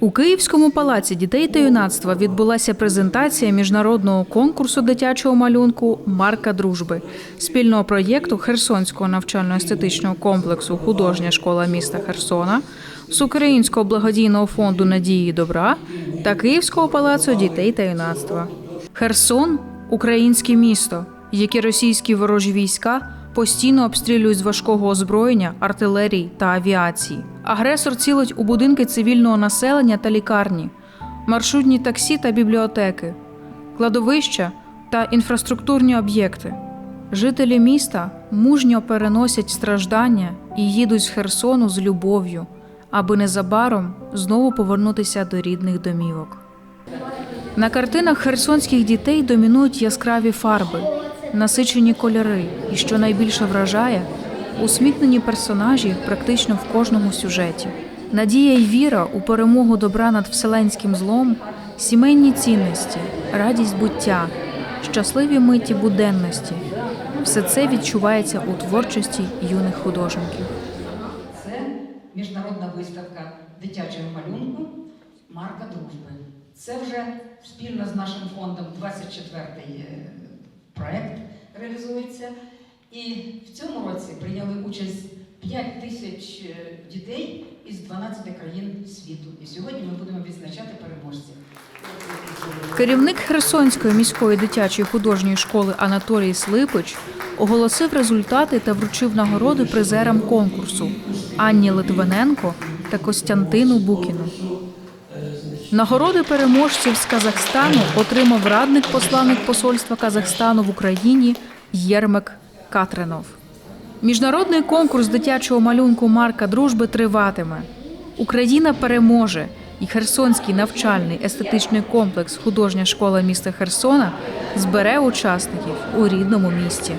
у Київському палаці дітей та юнацтва відбулася презентація міжнародного конкурсу дитячого малюнку Марка дружби спільного проєкту Херсонського навчально-естетичного комплексу Художня школа міста Херсона, Всеукраїнського благодійного фонду надії і добра та Київського палацу дітей та юнацтва. Херсон українське місто, яке російські ворожі війська постійно обстрілюють з важкого озброєння, артилерії та авіації. Агресор цілить у будинки цивільного населення та лікарні, маршрутні таксі та бібліотеки, кладовища та інфраструктурні об'єкти. Жителі міста мужньо переносять страждання і їдуть з Херсону з любов'ю, аби незабаром знову повернутися до рідних домівок. На картинах херсонських дітей домінують яскраві фарби, насичені кольори, і що найбільше вражає, усміхнені персонажі практично в кожному сюжеті. Надія й віра у перемогу добра над вселенським злом, сімейні цінності, радість буття, щасливі миті буденності. Все це відчувається у творчості юних художників. Це міжнародна виставка дитячого малюнку Марка Дружби. Це вже спільно з нашим фондом 24-й е, проект реалізується. І в цьому році прийняли участь 5 тисяч е, дітей із 12 країн світу. І сьогодні ми будемо відзначати переможців. Керівник Херсонської міської дитячої художньої школи Анатолій Слипич оголосив результати та вручив нагороди призерам конкурсу Анні Литвиненко та Костянтину Букіну. Нагороди переможців з Казахстану отримав радник посланник посольства Казахстану в Україні Єрмек Катринов. Міжнародний конкурс дитячого малюнку Марка Дружби триватиме. Україна переможе, і Херсонський навчальний естетичний комплекс Художня школа міста Херсона збере учасників у рідному місті.